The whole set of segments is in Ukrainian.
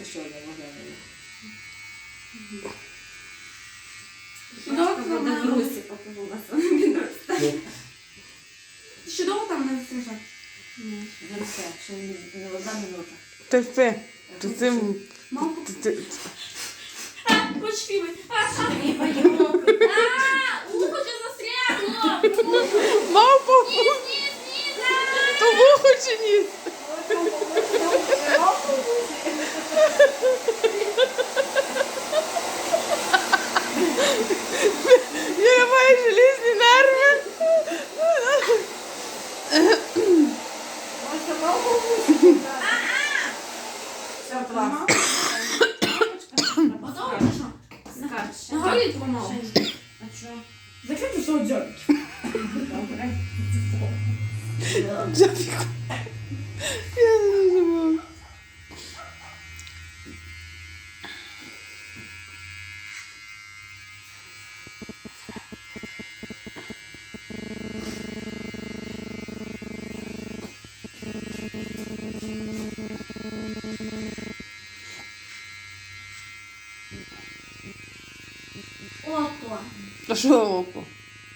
бачите, що одне виглядає. Чудово буде в русі, поки у нас підросте. Ще довго там не застрижати? Вже все, ще не- не одна минута. Терпи. То цим. Маму ти- ти- А, почти Ні, а, ухо ще застрягло. Мавпу! То вухо чи ні? Я Все, клас. Готово чи що? Скарше. Нагоріть помалу. А що? Закрити свого дзьобик. Добре. Джафіку. Я не можу. Ото. А що око?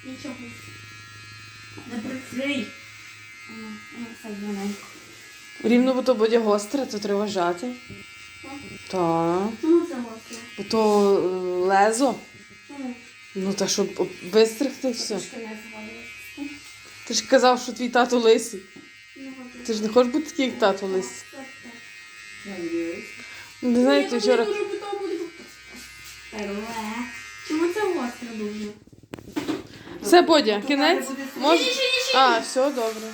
Нічого. Не прикрий. Рівно, бо то буде гостре, то треба жати. Так. Чому це гостро? Бо то е, лезо. Чому? Ну та щоб об- вистригти все. Не. Ти ж казав, що твій тато лисий. Ти ж не хочеш бути такий, як тато лисий. Надіюсь. Ну, не знаєте, вчора. мені дуже потім буде. Перле. Чому це гостро дуже? Все, Бодя, кінець. Ні. А, все добре.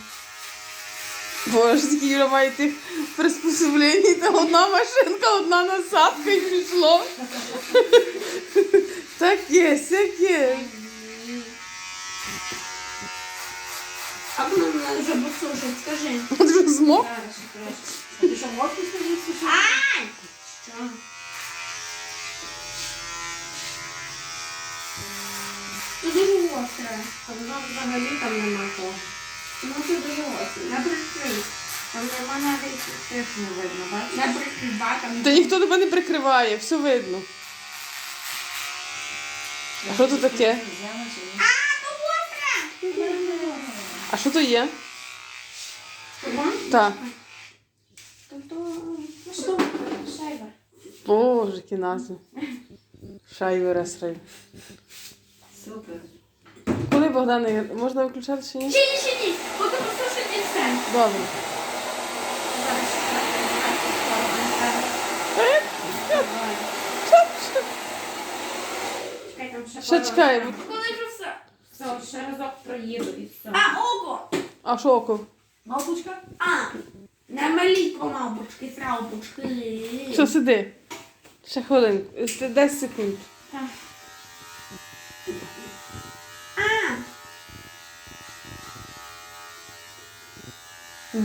Боже, скільки має тих приспособлень, та одна машинка, одна насадка і пішло. Так є. А воно мене вже посушить, скажи. Ще трошки. А ти що, мозку скажи, що? Ай! Що? Дуже гостре. Там воно взагалі там нема того. Чому це дуже гостре? Не прикрий. Там нема навіть теж не видно, бачиш? Не прикривай там. Та ніхто тебе не прикриває, все видно. А що тут таке? Взяла чи ні? А що то є? Так. Тобто, Ну. Боже, які назви. Шайби розрив. Супер. Коли Богдане, можна виключати чи ні? Ще ні, ще ні. Посушить і все. Добре. Ще Чекай, там ще Ще пару. Коли вже все. Все, ще разок проїду і все. А, око! А що око? Мавпочка? А, не маліть помалбочки, сраубочки. Все, сиди. Ще хвилинку. 10 секунд. А,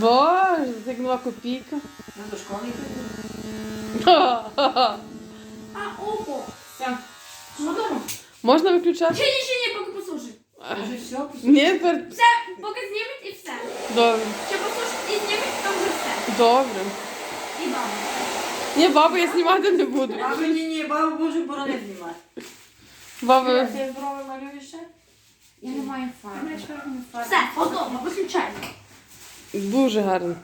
Боже, це як нова копійка. Ну, до школи йде. А, око. Все. Що там? Можна виключати? Ще ні, ще ні, поки посушить. Вже все, Ні, тепер Все, поки знімуть і все. добре. Ще посушить і знімуть, то вже все. Добре. І баба. Ні, бабу я знімати не буду. Бабу, ні, ні, бабу Боже, борони знімати. Бабу. Ти брови малюєш ще? Я не маю фарби. Все, готово, виключай. Дуже гарно.